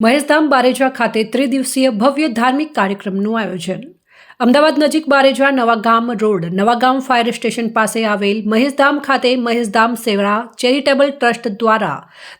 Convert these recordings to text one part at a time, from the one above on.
મહેશધામ બારેજા ખાતે ત્રિદિવસીય ભવ્ય ધાર્મિક કાર્યક્રમનું આયોજન. અમદાવાદ નજીક Bareja Navagam road, Navagam fire station પાસે આવેલ મહેશધામ ખાતે મહેશધામ સેવા ચેરિટેબલ ટ્રસ્ટ દ્વારા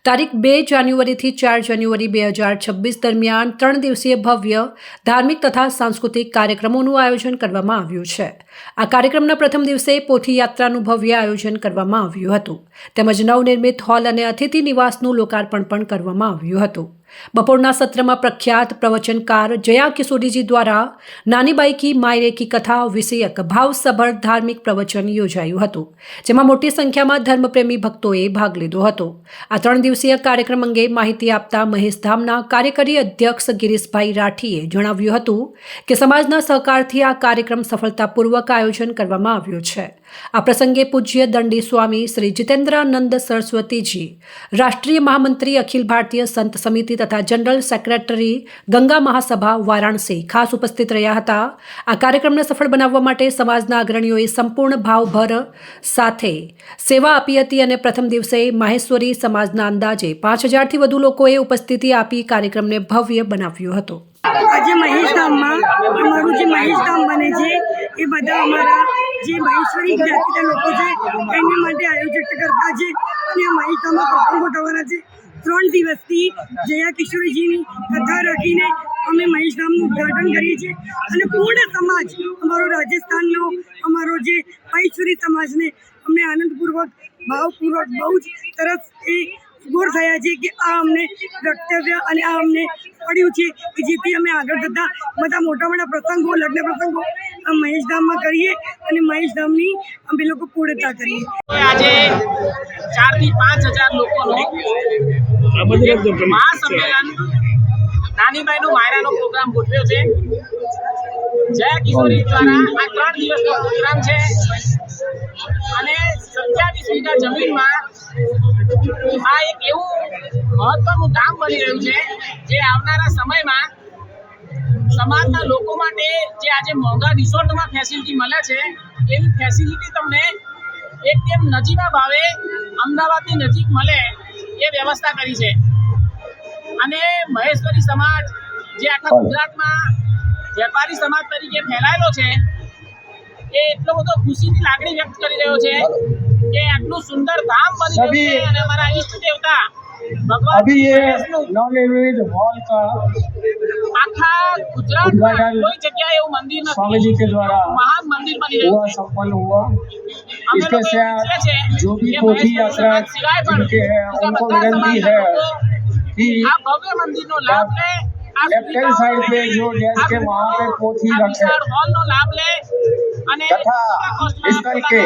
તારીખ બે જાન્યુઆરીથી ચાર જાન્યુઆરી બે હજાર છવ્વીસ દરમિયાન ત્રણ દિવસીય ભવ્ય ધાર્મિક તથા સાંસ્કૃતિક કાર્યક્રમોનું આયોજન કરવામાં આવ્યું છે. આ કાર્યક્રમના પ્રથમ દિવસે પોથી યાત્રાનું ભવ્ય આયોજન કરવામાં આવ્યું હતું. તેમજ નવનિર્મિત હોલ અને અતિથિ નિવાસનું લોકાર્પણ પણ કરવામાં આવ્યું હતું. બપોરના સત્રમાં પ્રખ્યાત પ્રવચનકાર જયા કિશોરીજી દ્વારા નાની બાઈકી માયરે કી કથા વિષયક ભાવસભર ધાર્મિક પ્રવચન યોજાયું હતું, જેમાં મોટી સંખ્યામાં ધર્મપ્રેમી ભક્તોએ ભાગ લીધો હતો. આ ત્રણ દિવસીય કાર્યક્રમ અંગે માહિતી આપતા મહેશધામના કાર્યકારી અધ્યક્ષ ગિરીશભાઈ રાઠીએ જણાવ્યું હતું કે સમાજના સહકારથી આ કાર્યક્રમ સફળતાપૂર્વક આયોજન કરવામાં આવ્યો છે. આ પ્રસંગે પૂજ્ય દંડી સ્વામી શ્રી જીતેન્દ્રાનંદ સરસ્વતીજી, રાષ્ટ્રીય મહામંત્રી અખિલ ભારતીય સંત સમિતિ તથા જનરલ સેક્રેટરી ગંગા મહાસભા વારાણસી ખાસ ઉપસ્થિત રહ્યા હતા. આ કાર્યક્રમને સફળ બનાવવા માટે સમાજના અગ્રણીઓએ સંપૂર્ણ ભાવભર સાથે સેવા આપી હતી અને પ્રથમ દિવસે માહેશ્વરી સમાજના અંદાજે પાંચ હજારથી વધુ લોકોએ ઉપસ્થિતિ આપી કાર્યક્રમને ભવ્ય બનાવ્યો હતો. આજે મહેશધામમાં અમારું જે મહેશધામ બને છે, એ બધા અમારા જે મહેશ્વરી જ્ઞાતિના લોકો છે, એમની માટે આયોજિત કરતા છે અને આ મહેશધામમાં પ્રસંગો થવાના છે. ત્રણ દિવસથી જયા કિશોરીજીની કથા રાખીને અમે મહેશધામનું ઉદ્ઘાટન કરીએ છીએ. અને પૂર્ણ સમાજ અમારો રાજસ્થાનનો, અમારો જે મહેશ્વરી સમાજને અમને આનંદપૂર્વક, ભાવપૂર્વક બહુ જ સરસ એ ગોળ થયા છે કે આ અમને વક્તવ્ય અને આ અમને પડ્યું છે કે જેથી અમે આગળ જતા બધા મોટા મોટા પ્રસંગો, લગ્ન પ્રસંગો મહેશધામમાં કરીએ. અને મહેશધામની અમે લોકો પૂર્ણતા કરીએ. આજે ચારથી પાંચ હજાર લોકોનો મહાસંમેલન. નાનીબાઈનો માયરાનો પ્રોગ્રામ ગોઠવ્યો છે. જય કિશોરી દ્વારા આ ત્રણ દિવસનો પ્રોગ્રામ છે. અને સત્યાવીસ વીઘા જમીનમાં આ એક એવું મહત્વનું ધામ બની રહ્યું છે જે આવનારા સમયમાં સમાજના લોકો માટે જે આજે મોંઘા રિસોર્ટમાં ફેસિલિટી મળે છે એવી ફેસિલિટી તમને એકદમ નજીવા ભાવે અમદાવાદની નજીક મળે એ વ્યવસ્થા કરી છે. અને મહેશ્વરી સમાજ જે આખા ગુજરાતમાં વેપારી સમાજ તરીકે ફેલાયેલો છે એ એટલો બધો ખુશીની લાગણી વ્યક્ત કરી રહ્યો છે કે આટલું સુંદર ધામ બની રહ્યું છે અને અમારા ઈષ્ટ દેવતા अभी ये नॉन निर्मित हॉल का उद्घाटन स्वामी जी के द्वारा हुआ संपन्न हुआ। इसके साथ जो भी पोथी यात्रा जिनके हैं उनको विनती है कि लेफ़्ट हैंड साइड पे जो गैस के वहाँ पे पोथी रखे। तथा इस करके